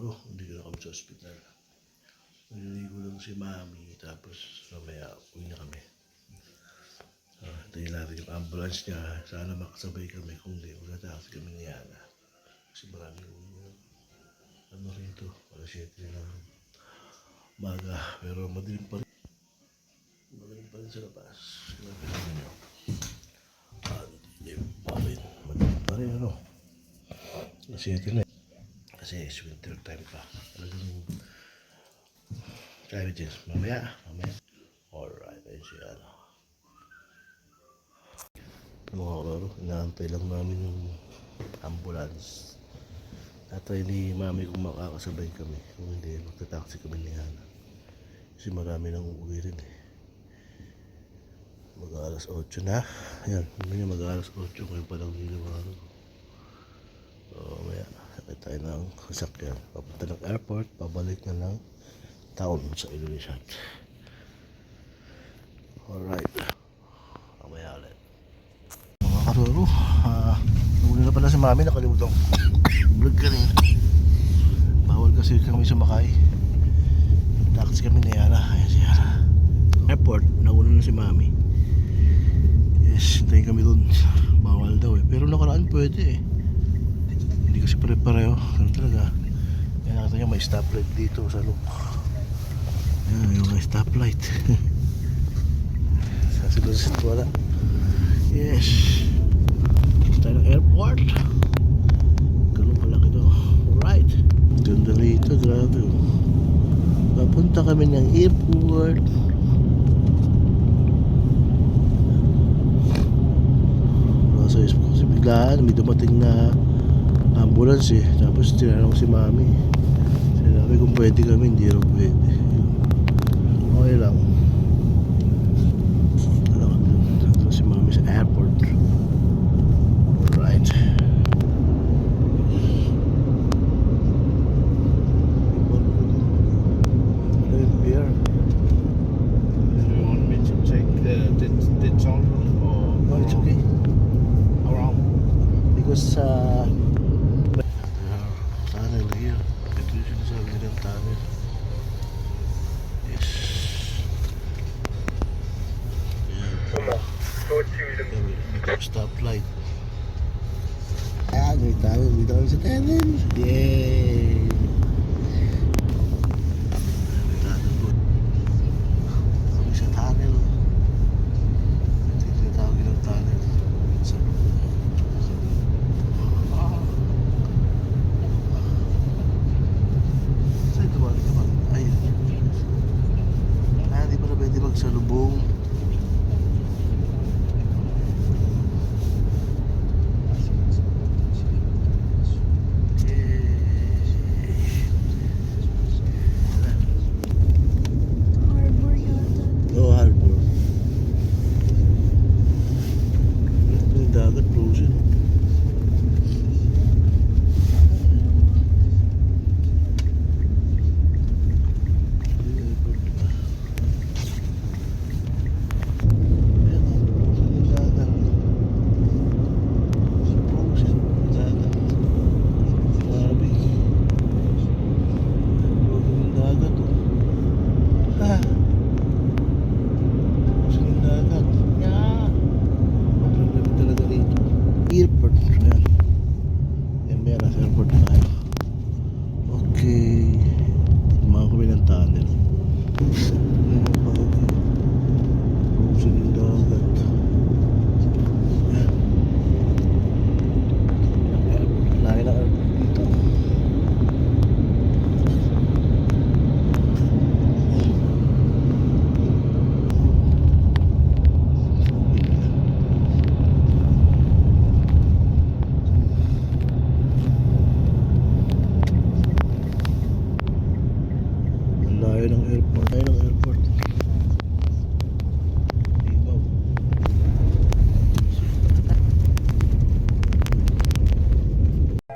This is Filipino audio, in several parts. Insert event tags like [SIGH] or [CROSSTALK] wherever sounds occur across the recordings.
araw, hindi ko na kami sa ospital. Naliligo lang si mami, tapos mamaya uwi na kami. Uh, hintayin natin yung ambulance niya. Sana makasabay kami. Kung hindi, magtatakas kami ni Yana. Kasi maraming ano rito, alas 7 na ng maga. Pero madilim pa rin. Madilim pa rin sa labas. Sinabi namin nyo. Ah, Madilim pa rin. Madilim pa rin ano. Alas 7 na eh. Kasi it's winter time pa. Talagang Kaya James, mamaya, mamaya. Alright, ayun siya ano. Mga kalaro, inaantay lang namin yung ambulance. Tatry ni mami kung makakasabay kami. Kung hindi, magta-taxi kami ni Hana. Kasi marami nang uuwi rin eh. Mag alas 8 na. Ayan, ano niya mag alas 8 ngayon pa lang ano. So, sakay tayo ng sasakyan. Papunta ng airport, pabalik na ng town sa Indonesia. Alright. Mamaya ulit. Mga karuro, ah, nahuli na pala si mami, nakalimutan ko. Vlog kanina. Bawal kasi kami sumakay. Taxi kami ni Yara. Ayan si Yara. Airport, nauna na si mami. Yes, hintayin kami dun. Bawal daw eh. Pero nakaraan pwede eh. Hindi kasi pare-pareho. May stoplight dito sa look. Yan, yung may stoplight. [LAUGHS] sa silusit wala. Yes. Tayo ng airport. Ganun kalaki to. Alright. Ganda rito, grabe. oh. Papunta kami ng airport. Nasa kasi biglaan, may dumating na ambulance eh. Tapos tinanong si mami. Sinabi kung pwede kami, hindi raw pwede. Okay lang. Ano ka dun? Nandun si mami sa airport. Alright. Beer. You want me to take the the, the tunnel or No, it's okay. around? Because uh, tunnel here. Ito yung sinasabi nilang tunnel. Yes. Ayan. Ito yung stoplight. Ayan, may tunnel. Dito kami sa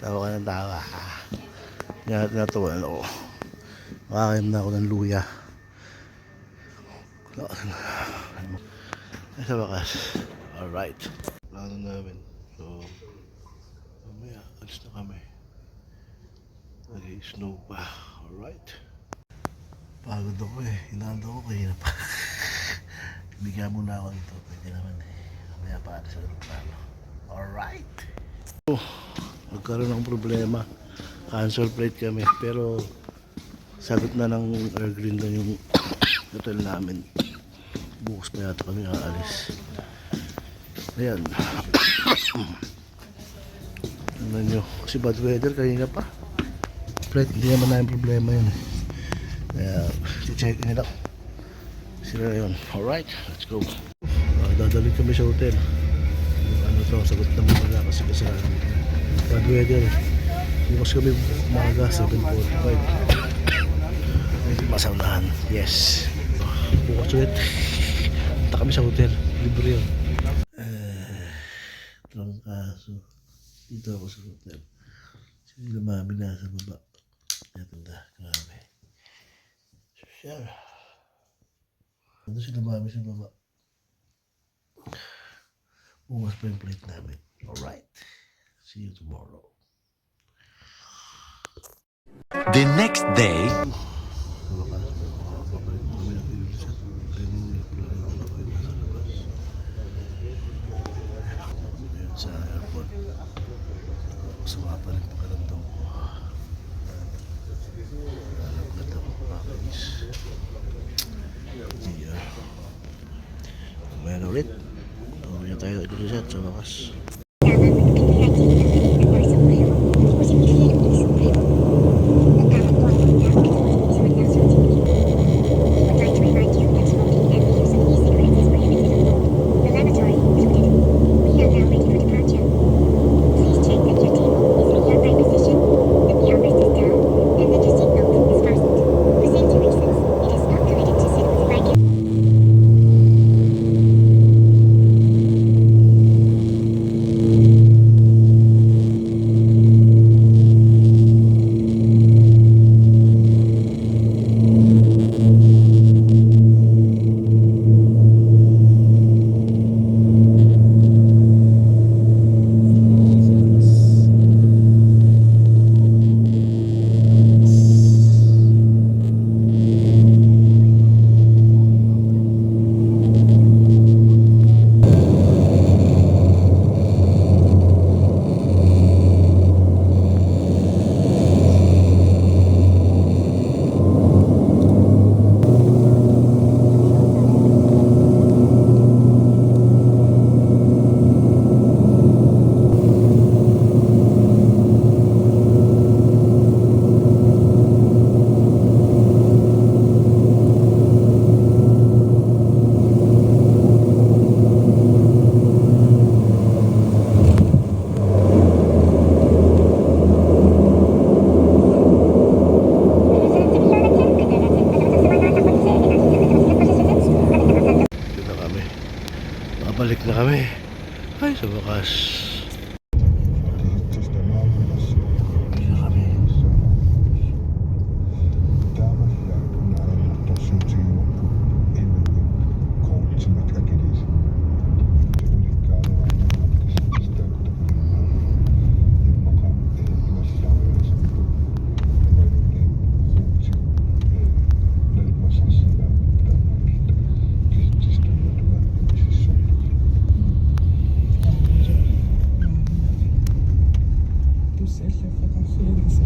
Tawa ka ng tawa. Nga, natuwa ako. Makakaim na ako ng luya. Sa wakas. Alright. Plano namin. So, mamaya, alis na kami. Nag-snow pa. Alright. Pagod ako eh. Inaando ako kanina pa. [LAUGHS] Bigyan mo na ako nito. Pwede naman eh. Mamaya pa sa plano. Alright. Oh, nagkaroon ng problema. Cancel flight kami. Pero sagot na ng Air Green na yung [COUGHS] hotel namin. Bukas pa yata kami aalis. Ayan. [COUGHS] ano nyo? Kasi bad weather kanina pa. Flight, hindi naman na yung problema yun. Kaya, check nila. Sila na yun. Alright, let's go. Uh, dadali kami sa hotel. Ano to, sagot ng mga kasi kasalanan. Bad weather. Bukas kami umaga, 7.45. Medyo masaunahan. Yes. Bukas ulit. Punta kami sa hotel. Libre yun. Eh, trangkaso. Dito ako sa hotel. Sila mami nasa baba. Natanda. Grabe. Social. Ano sila mami sa baba? Bukas pa yung plate namin. Alright. See you tomorrow. The next day, Sa wakas, babalik na kami ng Ilocos. Ayun yung plano ko na kayo nasa labas. Ayun sa airport. Masama pa rin pakaramdam ko. Lalaglat ako, kakainis. Yeah. Mamaya na ulit. Uwi na tayo ito sa wakas. сейчас я там все время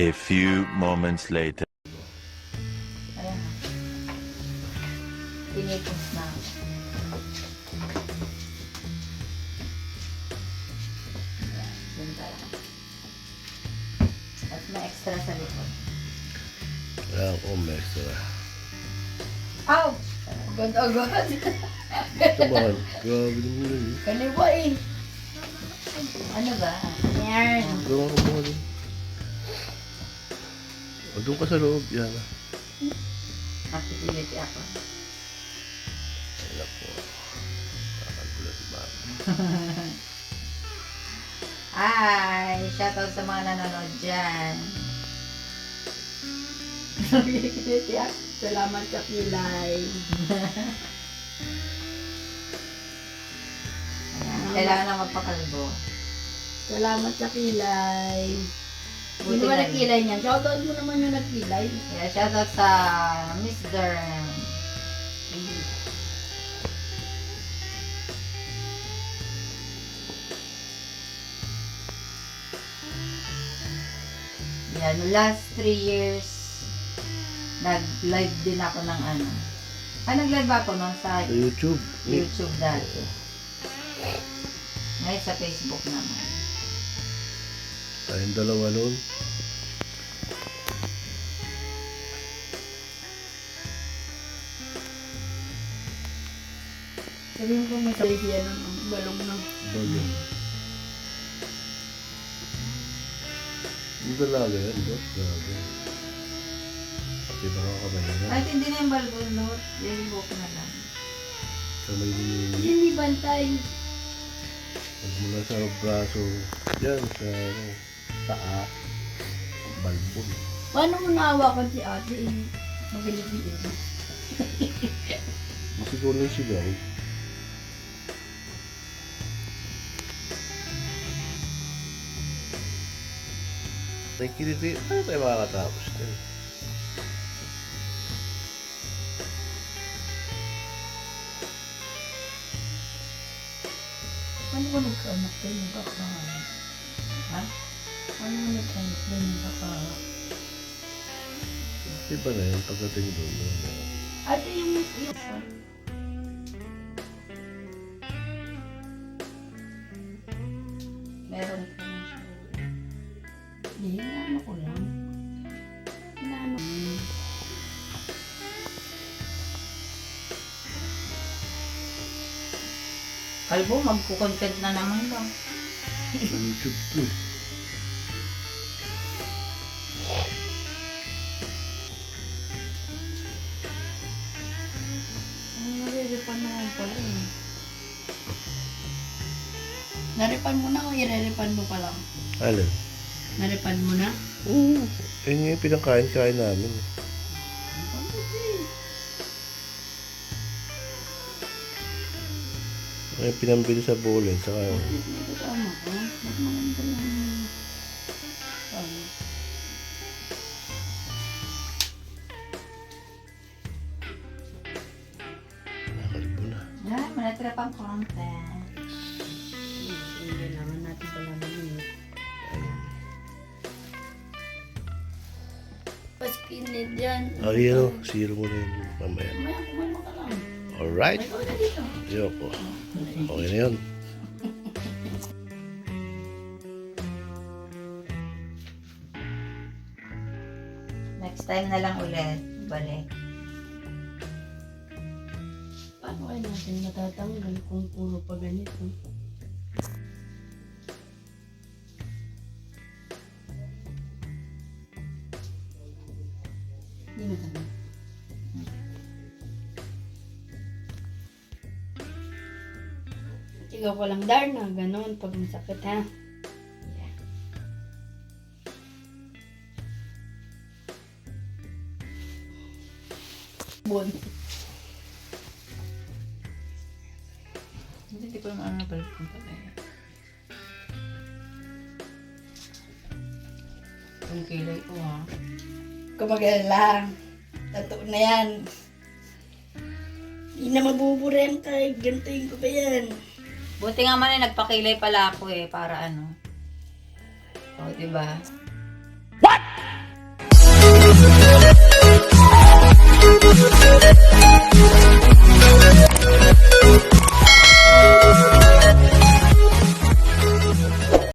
A few moments later. Ayan. Ayan, dun. At may extra sa likod. Extra. Agad-agad! Ito ba? Grabe naman yun. Kaliwa eh. Ano ba? Ayan. Ba? O, doon ka sa loob. Yan. ah. Makikilit ako. Ay, naku. Nakagulat si mama. Hi! Shoutout sa mga nanonood dyan. Nakikilit ako. Salamat sa pilay. Kailangan na magpakalbo. Salamat sa kilay. Sino ba na- nagkilay niyan? Shoutout mo naman yung nagkilay. Yeah, shoutout sa Miss Dern. Yan, last three years, nag-live din ako ng ano. Ah, nag-live ako no, sa Sa YouTube. YouTube dati. Ngayon sa Facebook naman. Tayong dalawa nun. Ko mo sa yan ng balong ng Bagay. Yung dalaga yan, bot. Grabe. Pati baka kamay na. Kahit hindi na yung balbundot, yung buhok na lang. Kamay ni Hindi bantay. Magmula sa braso. Yan, sa ano, taa. Balbon. Paano mo naawakan si ate? Eh, Magalit Kasi [LAUGHS] ko lang sigaw. Nakikiliti, ano tayo makakatapos din? Paano mo nagkaanak din yung kakahan? Ha? Mo nagkaanak din yung kakahan? Iba na yun pagdating doon. ano. Ate yung... yung Meron ka na siya. Hindi, ano ko lang. Inaano. Kalbo, magkukontent na naman? Sa YouTube eh. Alin? Narepan mo na? Oo. Yun nga yung pinakain-kain namin. Ay, pinambili sa bullet, saka kasama ka? Mas maganda yung... Ano? Paskinid yan. Ah, yun o. Zero mo na yun mamaya. Mamaya ka lang. Alright. Dito. Yoko. Okay na yun. Next time na lang ulit. Balik. Paano kaya natin matatanggal kung puro pa ganito? Hindi na kami. Ikaw ko lang, Darna. Ganon, pag masakit, ha? Bon. Hindi ko naman ano balik ko pala eh. Yung kilay ko ha. Kumagala. Tato na yan. Hindi na mabubura yan tayo. Gantayin ko pa yan. Buti nga man eh, nagpakilay pala ako eh, para ano. O, diba? What?